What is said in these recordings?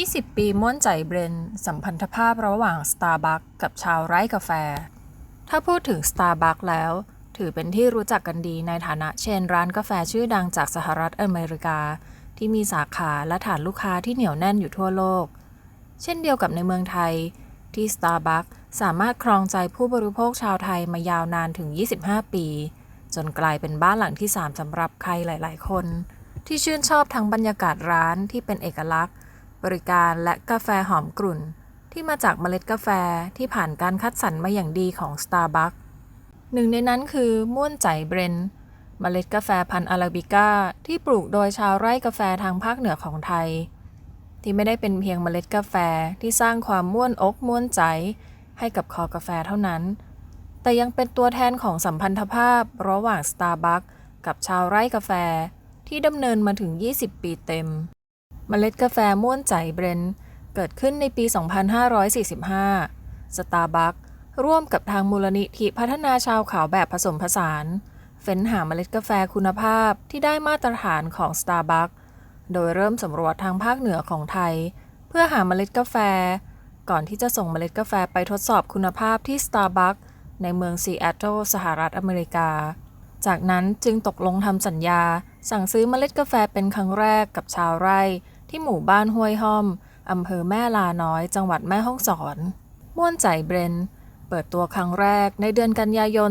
20 ปีม่วนใจเบรนด์สัมพันธภาพระหว่าง Starbucks กับชาวไร่กาแฟ ถ้าพูดถึง Starbucks แล้ว ถือเป็นที่รู้จักกันดีในฐานะเชนร้านกาแฟชื่อดังจากสหรัฐอเมริกา ที่มีสาขาและฐานลูกค้าที่เหนียวแน่นอยู่ทั่วโลก เช่นเดียวกับในเมืองไทย ที่ Starbucks สามารถครองใจผู้บริโภคชาวไทยมายาวนานถึง 25 ปี จนกลายเป็นบ้านหลังที่ 3สำหรับใครหลาย ๆ คน ที่ชื่นชอบทั้งบรรยากาศร้านที่เป็นเอกลักษณ์ บริการและกาแฟหอมกลุ่น ที่มาจากเมล็ดกาแฟที่ผ่านการคัดสรรมาอย่างดีของ Starbucks หนึ่งในนั้นคือม่วนใจเบรนเมล็ดกาแฟพันธุ์อาราบิก้าที่ปลูกโดยชาวไร่กาแฟทางภาคเหนือของไทย ที่ไม่ได้เป็นเพียงเมล็ดกาแฟที่สร้างความม่วนอกม่วนใจ ให้กับคอกาแฟเท่านั้น แต่ยังเป็นตัวแทนของสัมพันธภาพระหว่าง Starbucks กับชาวไร่กาแฟที่ดำเนินมาถึง 20 ปีเต็ม เมล็ดกาแฟม่วนใจเบรนด์เกิดขึ้นในปี 2545 Starbucks ร่วมกับทางมูลนิธิพัฒนาชาวขาวแบบผสมผสาน เฟ้นหาเมล็ดกาแฟคุณภาพที่ได้มาตรฐานของ Starbucks โดยเริ่มสำรวจทางภาคเหนือของไทย เพื่อหาเมล็ดกาแฟ ก่อนที่จะส่งเมล็ดกาแฟไปทดสอบคุณภาพที่ Starbucks ในเมืองซีแอตเทิลสหรัฐอเมริกา จากนั้นจึงตกลงทำสัญญา สั่งซื้อเมล็ดกาแฟเป็นครั้งแรกกับชาวไร่ ที่หมู่บ้านห้วยห้อม อำเภอแม่ลาน้อย จังหวัดแม่ฮ่องสอน ม่วนใจเบรน เปิดตัวครั้งแรกในเดือนกันยายน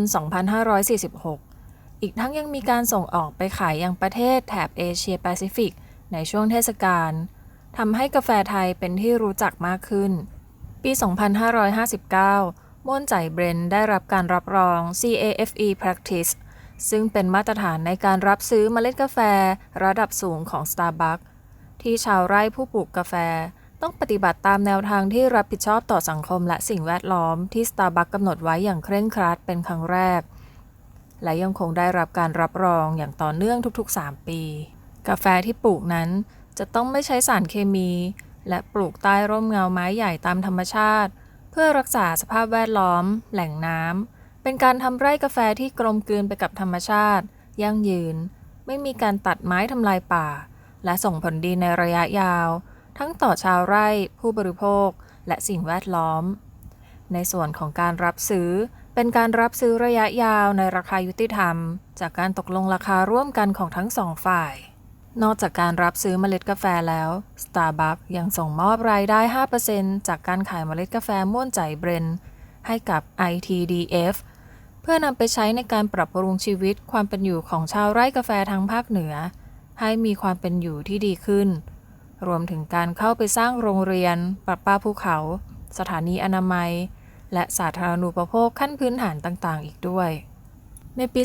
2546 อีกทั้งยังมีการส่งออกไปขายยังประเทศแถบเอเชียแปซิฟิก ในช่วงเทศกาลทำให้กาแฟไทยเป็นที่รู้จักมากขึ้น ปี 2559 ม่วนใจเบรนได้รับการรับรอง CAFE Practice ซึ่งเป็นมาตรฐานในการรับซื้อเมล็ดกาแฟระดับสูงของ Starbucks ที่ชาวไร่ผู้ปลูกกาแฟ ต้องปฏิบัติตามแนวทางที่รับผิดชอบต่อสังคมและสิ่งแวดล้อมที่ Starbucks กำหนดไว้อย่างเคร่งครัดเป็นครั้งแรก และยังคงได้รับการรับรองอย่างต่อเนื่องทุกๆ 3 ปี กาแฟที่ปลูกนั้นจะต้องไม่ใช้สารเคมี และปลูกใต้ร่มเงาไม้ใหญ่ตามธรรมชาติ เพื่อรักษาสภาพแวดล้อม แหล่งน้ำเป็นการทำไร่กาแฟที่กลมกลืนไปกับธรรมชาติ ยั่งยืน ไม่มีการตัดไม้ทำลายป่า และส่งผลดีในระยะยาว ทั้งต่อชาวไร่ ผู้บริโภค และสิ่งแวดล้อม ในส่วนของการรับซื้อ เป็นการรับซื้อระยะยาวในราคายุติธรรม จากการตกลงราคาร่วมกันของทั้งสองฝ่าย นอกจากการรับซื้อเมล็ดกาแฟแล้ว Starbucks ยังส่งมอบรายได้ 5%จากการขายเมล็ดกาแฟม่วนใจเบรนให้กับ ITDF เพื่อนำไปใช้ในการปรับปรุงชีวิตความเป็นอยู่ของชาวไร่กาแฟทางภาคเหนือ ให้มีความเป็นอยู่ที่ดีขึ้น รวมถึงการเข้าไปสร้างโรงเรียนปรับปาภูเขา สถานีอนามัย และสาธารณูปโภคขั้นพื้นฐานต่างๆ อีกด้วย ในปี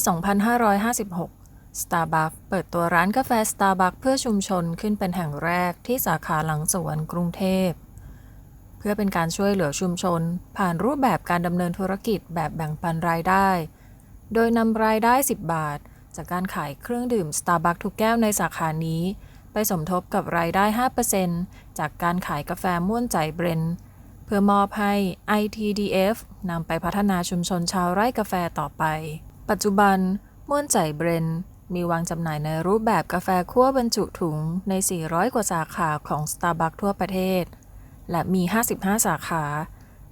2556 Starbucks เปิดตัวร้านกาแฟ Starbucks เพื่อชุมชนขึ้นเป็นแห่งแรกที่สาขาหลังสวนกรุงเทพ เพื่อเป็นการช่วยเหลือชุมชน ผ่านรูปแบบการดำเนินธุรกิจแบบแบ่งปันรายได้ โดยนำรายได้ 10 บาท จากการขายเครื่องดื่ม Starbucks ทุกแก้วในสาขานี้ ไปสมทบกับรายได้ 5%จากการขายกาแฟม่วนใจเบรนเพื่อมอบให้ ITDF นำไปพัฒนาชุมชนชาวไร่กาแฟต่อไป ปัจจุบันม่วนใจเบรนมีวางจำหน่ายในรูปแบบกาแฟคั่วบรรจุถุงใน 400 กว่าสาขาของ Starbucks ทั่วประเทศ และมี 55 สาขา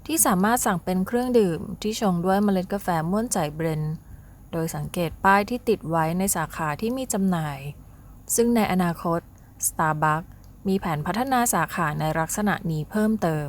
ที่สามารถสั่งเป็นเครื่องดื่มที่ชงด้วยเมล็ดกาแฟม่วนใจเบรนด์ โดยสังเกตป้ายที่ติดไว้ในสาขาที่มีจำหน่าย ซึ่งในอนาคต Starbucks มีแผนพัฒนาสาขาในลักษณะนี้เพิ่มเติม